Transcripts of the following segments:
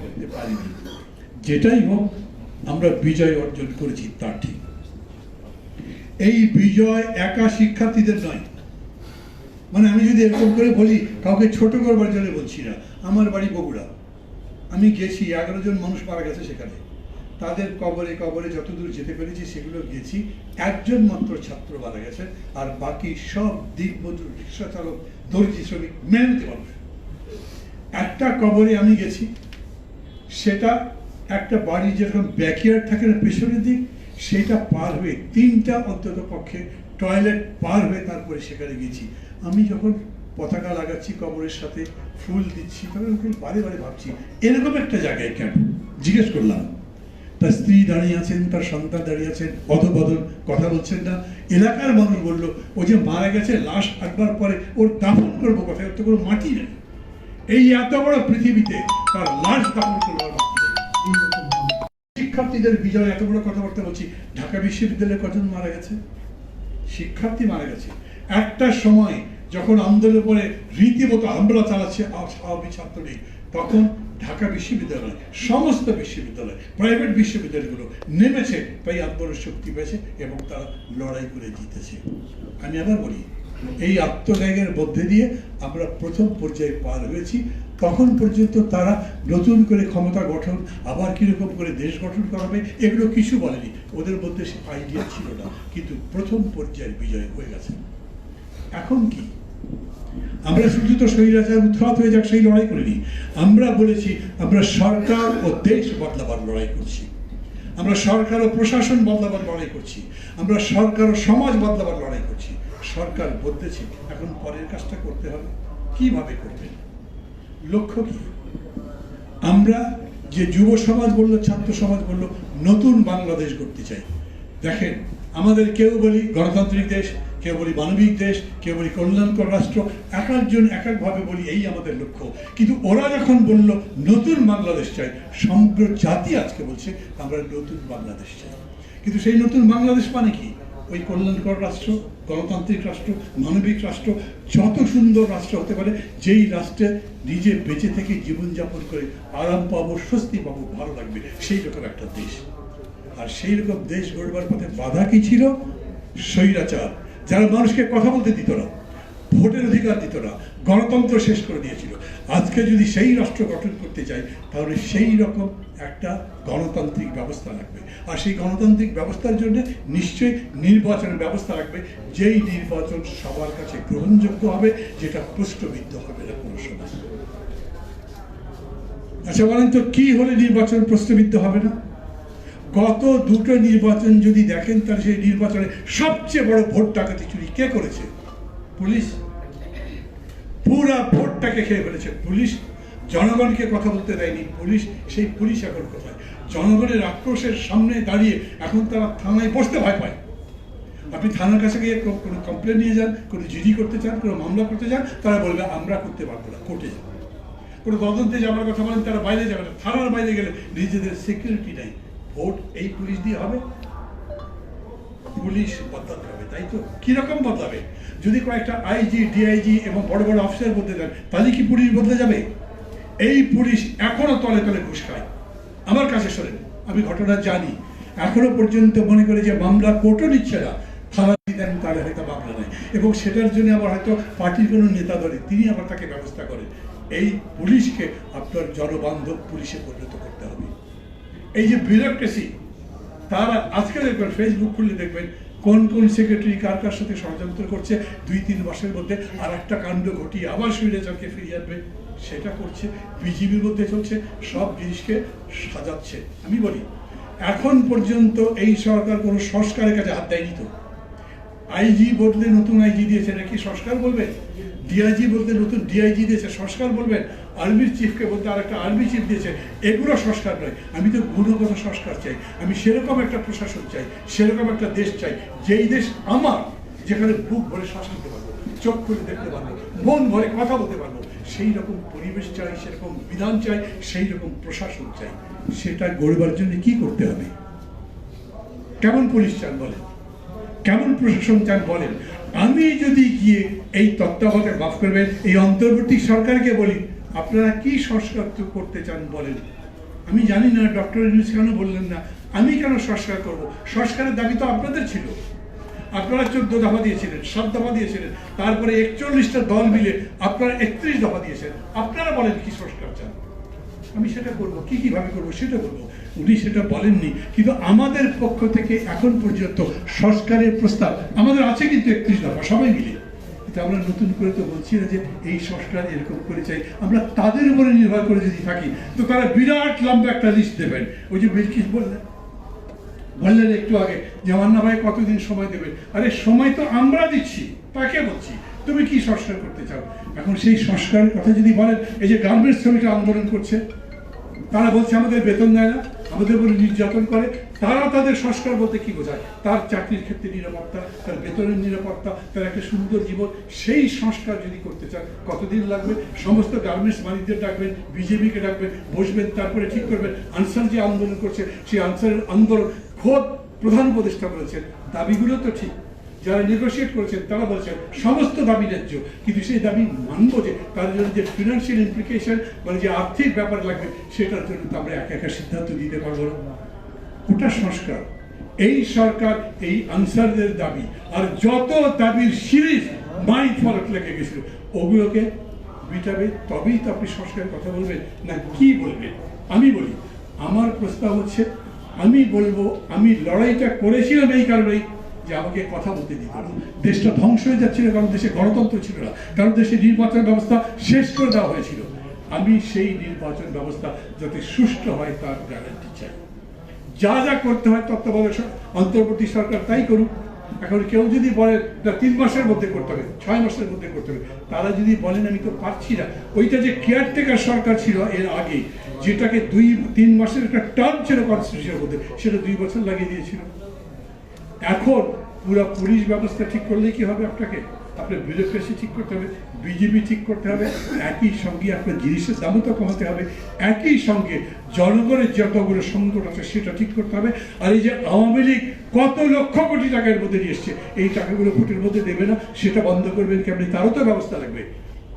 করতে পারিনি। যেটাই হোক, আমরা বিজয় অর্জন করেছি তা ঠিক। এই বিজয় একা শিক্ষার্থীদের নয়। মানে আমি যদি এরকম করে বলি, কাউকে ছোট করবার জন্য বলছি না। আমার বাড়ি বগুড়া। আমি গেছি, এগারো জন মানুষ মারা গেছে সেখানে। তাদের কবরে কবরে যতদূর যেতে পেরেছি, সেগুলো গেছি। একজন মাত্র ছাত্র মারা গেছে, আর বাকি সব দিকমজুর রিক্সা চালক, দর্জি শ্রমিক, মেহনতি মানুষ। একটা কবরে আমি গেছি সেটা একটা বাড়ি যেরকম ব্যাকয়ার্ড থাকে না পেছনের দিক, সেটা পার হয়ে তিনটা অন্তত পক্ষে টয়লেট পার হয়ে তারপরে সেখানে গেছি। আমি যখন পতাকা লাগাচ্ছি কবরের সাথে ফুল দিচ্ছি, তখন আমি বারে বারে ভাবছি, এরকম একটা জায়গায় কেন? জিজ্ঞেস করলাম। তার স্ত্রী দাঁড়িয়ে আছেন, তার সন্তান দাঁড়িয়ে আছেন অধবদল কথা বলছেন না। এলাকার মানুষ বলল ও যে মারা গেছে লাশ একবার পরে ওর দাফন করব, কোথায় ওর তো কোনো মাটি নেই। এই এত বড় পৃথিবীতে তার লাশ দাফন করবার শিক্ষার্থীদের বিজয়, এত বড় কথাবার্তা বলছি। ঢাকা বিশ্ববিদ্যালয়ে কজন মারা গেছে? শিক্ষার্থী মারা গেছে। একটা সময় যখন আন্দোলনের পরে রীতিমতো হামলা চালাচ্ছে আওয়ামী ছাত্রলীগ, তখন ঢাকা বিশ্ববিদ্যালয়, সমস্ত বিশ্ববিদ্যালয়, প্রাইভেট বিশ্ববিদ্যালয়গুলো নেমেছে, তাই আন্দোলন শক্তি পেয়েছে এবং তারা লড়াই করে জিতেছে। আমি আবার বলি এই আত্মত্যাগের মধ্যে দিয়ে আমরা প্রথম পর্যায়ে পার হয়েছি। তখন পর্যন্ত তারা নতুন করে ক্ষমতা গঠন, আবার কীরকম করে দেশ গঠন করাবে এগুলো কিছু বলেনি। ওদের মধ্যে সে আইডিয়া ছিল না, কিন্তু প্রথম পর্যায়ের বিজয় হয়ে গেছে। এখন কি? আমরা শুধু তো স্বৈরাচার উৎখাত হয়ে যাক, সেই লড়াই করিনি। আমরা বলেছি, আমরা সরকার ও দেশ বদলাবার লড়াই করছি। আমরা সরকার ও প্রশাসন বদলাবার লড়াই করছি। আমরা সরকার ও সমাজ বদলাবার লড়াই করছি। সরকার বদলেছে এখন পরের কাজটা করতে হবে। কীভাবে করবে? লক্ষ্য কি? আমরা যে যুব সমাজ বলল, ছাত্র সমাজ বলল, নতুন বাংলাদেশ করতে চাই। দেখেন, আমাদের কেউ বলি গণতান্ত্রিক দেশ, কেউ বলি মানবিক দেশ, কেউ বলি কল্যাণকর রাষ্ট্র, এক একজন এক একভাবে বলি এই আমাদের লক্ষ্য। কিন্তু ওরা যখন বলল, নতুন বাংলাদেশ চাই, সমগ্র জাতি আজকে বলছে, আমরা নতুন বাংলাদেশ চাই। কিন্তু সেই নতুন বাংলাদেশ মানে কি? ওই কল্যাণকর রাষ্ট্র, গণতান্ত্রিক রাষ্ট্র, মানবিক রাষ্ট্র, যত সুন্দর রাষ্ট্র হতে পারে, যেই রাষ্ট্রে নিজে বেঁচে থেকে জীবনযাপন করে আরাম পাবো, স্বস্তি পাবো, ভালো লাগবে, সেই রকম একটা দেশ। আর সেই রকম দেশ গড়বার পথে বাধা কি ছিল? স্বৈরাচার। যারা মানুষকে কথা বলতে দিত না, ভোটের অধিকার দিত না, গণতন্ত্র শেষ করে দিয়েছিল। আজকে যদি সেই রাষ্ট্র গঠন করতে চাই, তাহলে সেই রকম একটা গণতান্ত্রিক ব্যবস্থা লাগবে। আর সেই গণতান্ত্রিক ব্যবস্থার জন্য নিশ্চয়ই নির্বাচনের ব্যবস্থা লাগবে। যেই নির্বাচন সবার কাছে গ্রহণযোগ্য হবে, যেটা প্রশ্নবিদ্ধ হবে না কোনো সময়। আচ্ছা বলেন তো, কি হলে নির্বাচন প্রশ্নবিদ্ধ হবে না? গত দুটো নির্বাচন যদি দেখেন, তাহলে সেই নির্বাচনে সবচেয়ে বড় ভোট ডাকাতি চুরি কে করেছে? পুলিশ। পুরা ভোটটাকে খেয়ে ফেলেছে পুলিশ। জনগণকে কথা বলতে দেয়নি, পুলিশ, সেই পুলিশ এখন কোথায়? জনগণের আক্রোশের সামনে দাঁড়িয়ে এখন তারা থানায় বসতে ভয় পায়। আপনি থানার কাছে গিয়ে কোনো কমপ্লেন নিয়ে যান, কোনো জিডি করতে চান, কোনো মামলা করতে চান, তারা বলবে, আমরা করতে পারব না, কোর্টে যাব। কোনো তদন্তে যাওয়ার কথা বলেন, তারা বাইরে যাবে না। থানার বাইরে গেলে নিজেদের সিকিউরিটি নেই। ভোট এই পুলিশ দিয়ে হবে। পুলিশ বদলাতে হবে তাই তো? কীরকম বদলাবে? যদি কয়েকটা আইজি, ডিআইজি এবং বড় বড় অফিসার বদলে দেন, তাহলে কি পুলিশ বদলে যাবে? এই পুলিশ এখনও তলে তলে ঘুষ খায়। আমার কাছে শোনেন, আমি ঘটনা জানি। এখনও পর্যন্ত মনে করে যে মামলা কোর্টও নিচ্ছে না। দিয়ে দেন তাহলে হয়তো মামলা নেয়। এবং সেটার জন্য আবার হয়তো পার্টির কোনো নেতা দলে তিনি আবার তাকে ব্যবস্থা করেন। এই পুলিশকে আপনার জনবান্ধব পুলিশে পরিণত করতে হবে। এই যে বিউরোক্রেসি তারা আজকে দেখবেন ফেসবুক খুললে দেখবেন কোন কোন সেক্রেটারি কার কার সাথে ষড়যন্ত্র করছে, দুই তিন মাসের মধ্যে আর একটা কাণ্ড ঘটিয়ে আবার সুইরেজারকে ফিরিয়ে আনবে, সেটা করছে, বিজিবির মধ্যে চলছে, সব জিনিসকে সাজাচ্ছে। আমি বলি, এখন পর্যন্ত এই সরকার কোনো সংস্কারের কাছে হাত দেয়নি তো? আইজি বদলে নতুন আইজি দিয়েছে নাকি সংস্কার বলবেন ডিআইজি বলতে নতুন ডিআইজি দিয়েছে, সংস্কার বলবেন আর্মির চিফকে বলতে আরেকটা আর্মি চিফ দিয়েছে, এগুলো সংস্কার নয়। আমি তো গুণগত সংস্কার চাই। আমি সেরকম একটা প্রশাসন চাই, সেরকম একটা দেশ চাই, যেই দেশ আমার, যেখানে বুক ভরে শ্বাস নিতে পারব, চোখ খুলে দেখতে পারব, মন ভরে কথা বলতে পারব, সেই রকম পরিবেশ চাই, সেরকম বিধান চাই, সেই রকম প্রশাসন চাই। সেটা গড়বার জন্য কি করতে হবে? কেমন পুলিশ চান বলেন? কেমন প্রশাসন চান বলেন? আমি যদি গিয়ে এই তত্ত্বাবধানে মাফ করবেন, এই অন্তর্বর্তী সরকারকে বলি, আপনারা কি সংস্কার করতে চান বলেন? আমি জানি না, ডক্টর ইউনুস কেন বললেন না? আমি কেন সংস্কার করব? সংস্কারের দাবি তো আপনাদের ছিল। আপনারা চোদ্দ দফা দিয়েছিলেন, সাত দফা দিয়েছিলেন, তারপরে একচল্লিশটা দল মিলে আপনারা একত্রিশ দফা দিয়েছেন। আপনারা বলেন কি সংস্কার চান? আমি সেটা করব। কি কীভাবে করব সেটা বলব। উনি সেটা বলেননি। কিন্তু আমাদের পক্ষ থেকে এখন পর্যন্ত সংস্কারের প্রস্তাব আমাদের আছে কিন্তু একত্রিশ দফা, সবাই মিলে। কিন্তু আমরা নতুন করে তো বলছি না যে এই সংস্কার এরকম করে চাই। আমরা তাদের উপরে নির্ভর করে যদি থাকি, তো তারা বিরাট লম্বা একটা লিস্ট দেবেন। ওই যে বিলকিস বললেন। বললেন একটু আগে যে ভাই, কতদিন সময় দেবেন? আরে, সময় তো আমরা দিচ্ছি, তাকে বলছি। তুমি কি সংস্কার করতে চাও? এখন সেই সংস্কারের কথা যদি বলেন, এই যে গার্মেন্টস শ্রমিকরা আন্দোলন করছে তারা বলছে, আমাদের বেতন দেয় না, আমাদের উপরে নির্যাতন করে। তারা তাদের সংস্কার বলতে কি বোঝায়? তার চাকরির ক্ষেত্রে নিরাপত্তা, তার বেতনের নিরাপত্তা, তার একটা সুন্দর জীবন, সেই সংস্কার যদি করতে চান, কতদিন লাগবে? সমস্ত গার্মেন্টস মালিকদের ডাকবেন, বিজেপিকে ডাকবেন, বসবেন, তারপরে ঠিক করবেন। আনসার যে আন্দোলন করছে, সেই আনসারের আন্দোলন খোদ প্রধান উপদেষ্টা বলেছেন। দাবিগুলো তো ঠিক যারা নেগোসিয়েট করেছেন, তারা বলছেন, সমস্ত দাবি ন্যায্য। কিন্তু সেই দাবি মানবো যে, তার জন্য যে ফিনান্সিয়াল ইমপ্লিকেশন মানে যে আর্থিক ব্যাপার লাগবে, সেটার জন্য তো আমরা একা একা সিদ্ধান্ত দিতে পারব না। ওটা সংস্কার। এই সরকার, এই আনসারদের দাবি, আর যত দাবির সিরিজ মাই ফরক লেগে গেছিল, ওগুলোকে মিটাবে, তবেই তো আপনি সংস্কারের কথা বলবেন। না, কি বলবেন? আমি বলি, আমার প্রস্তাব হচ্ছে, আমি বলব, আমি লড়াইটা করেছিলাম এই কারণেই যে আমাকে কথা বলতে দিত। দেশটা ধ্বংস হয়ে যাচ্ছিল, কারণ দেশে গণতন্ত্র ছিল না। কারণ দেশে নির্বাচন ব্যবস্থা শেষ করে দেওয়া হয়েছিল। আমি সেই নির্বাচন ব্যবস্থা যাতে সুষ্ঠু হয়, তার গ্যারান্টি চাই। যা যা করতে হয় তত্ত্বাবধায়ক অন্তর্বর্তী সরকার তাই করুক। এখন কেউ যদি বলে তিন মাসের মধ্যে করতে হবে, ছয় মাসের মধ্যে করতে হবে। তারা যদি বলেন, আমি তো পারছি না। ওইটা যে কেয়ারটেকার সরকার ছিল এর আগে, যেটাকে দুই, তিন মাসের একটা টার্ম ছিল কনস্টিটিউশনের মধ্যে, সেটা দুই বছর লাগিয়ে দিয়েছিল। এখন পুরো পুলিশ ব্যবস্থা ঠিক করলে কি হবে আপনাকে? আপনার বিউরোক্রেসি ঠিক করতে হবে বিজেপি ঠিক করতে হবে, একই সঙ্গে আপনার জিনিসের দামও তো কমাতে হবে, একই সঙ্গে জনগণের যতগুলো সংকট আছে সেটা ঠিক করতে হবে, আর এই যে আওয়ামী লীগ কত লক্ষ কোটি টাকার মধ্যে নিয়ে এসছে, এই টাকাগুলো ফুটের মধ্যে দেবে না, সেটা বন্ধ করবেন কেমনি? তারও তো ব্যবস্থা লাগবে।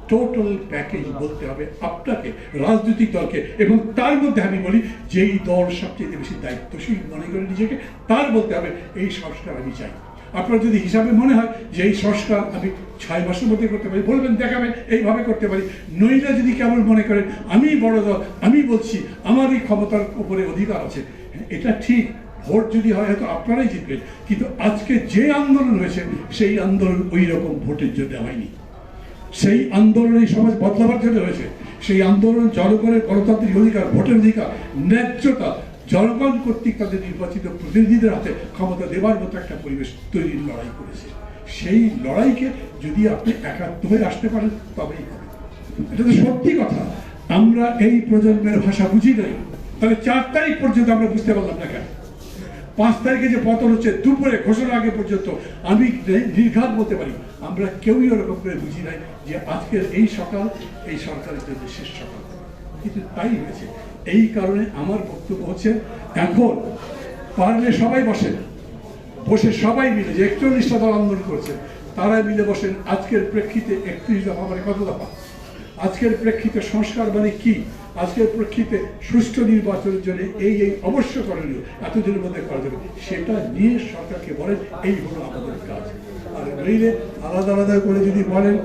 টোটাল প্যাকেজ বলতে হবে আপনাকে, রাজনৈতিক দলকে। এবং তার মধ্যে আমি বলি, যেই দল সবচেয়ে বেশি দায়িত্বশীল মনে করে নিজেকে, তার বলতে হবে, এই সংস্কার আমি চাই। আপনার যদি হিসাবে মনে হয় যে এই সংস্কার আমি ছয় মাসের মধ্যে করতে পারি, বলবেন, দেখাবেন, এইভাবে করতে পারি। নইলে যদি কেমন মনে করেন, আমি বড় দল, আমি বলছি, আমার এই ক্ষমতার উপরে অধিকার আছে। এটা ঠিক, ভোট যদি হয়, হয়তো আপনারাই জিতবেন। কিন্তু আজকে যে আন্দোলন হয়েছে, সেই আন্দোলন ওই রকম ভোটের জন্য হয়নি। সেই আন্দোলন এই সমাজ বদলাবার জন্য হয়েছে সেই আন্দোলন জনগণের গণতান্ত্রিক অধিকার, ভোটের অধিকার, ন্যায্যতা, জনগণ কর্তৃক তাদের নির্বাচিত প্রতিনিধিদের হাতে ক্ষমতা দেওয়ার মতো একটা পরিবেশ তৈরির লড়াই করেছে। সেই লড়াইকে যদি আপনি একাত্ম হয়ে আসতে পারেন, তবেই হবে। এটা তো সত্যি কথা। আমরা এই প্রজন্মের ভাষা বুঝি নাই। তাহলে চার তারিখ পর্যন্ত আমরা বুঝতে পারলাম না কেন? পাঁচ তারিখে যে পতন হচ্ছে, দুপুরে ঘোষণা আগে পর্যন্ত। আমি নির্ঘাত বলতে পারি, আমরা কেউই ওরকম করে বুঝি নাই যে আজকের এই সকাল, এই সরকারের জন্য শেষ সকাল। কিন্তু তাই হয়েছে। এই কারণে আমার বক্তব্য হচ্ছে, এখন পারলে সবাই বসেন। বসে সবাই মিলে, যে একচল্লিশটা দল আন্দোলন করছে তারা মিলে বসেন। আজকের প্রেক্ষিতে একত্রিশ দফা মানে কত দফা? আজকের প্রেক্ষিতে সংস্কার মানে কি? আজকের প্রেক্ষিতে সুষ্ঠু নির্বাচনের জন্য এই এই অবশ্য করণীয় এতদিনের মধ্যে করা যাবে। সেটা নিয়ে সরকারকে বলেন, এই হলো আমাদের কাজ। আর নইলে আলাদা আলাদা করে যদি বলেন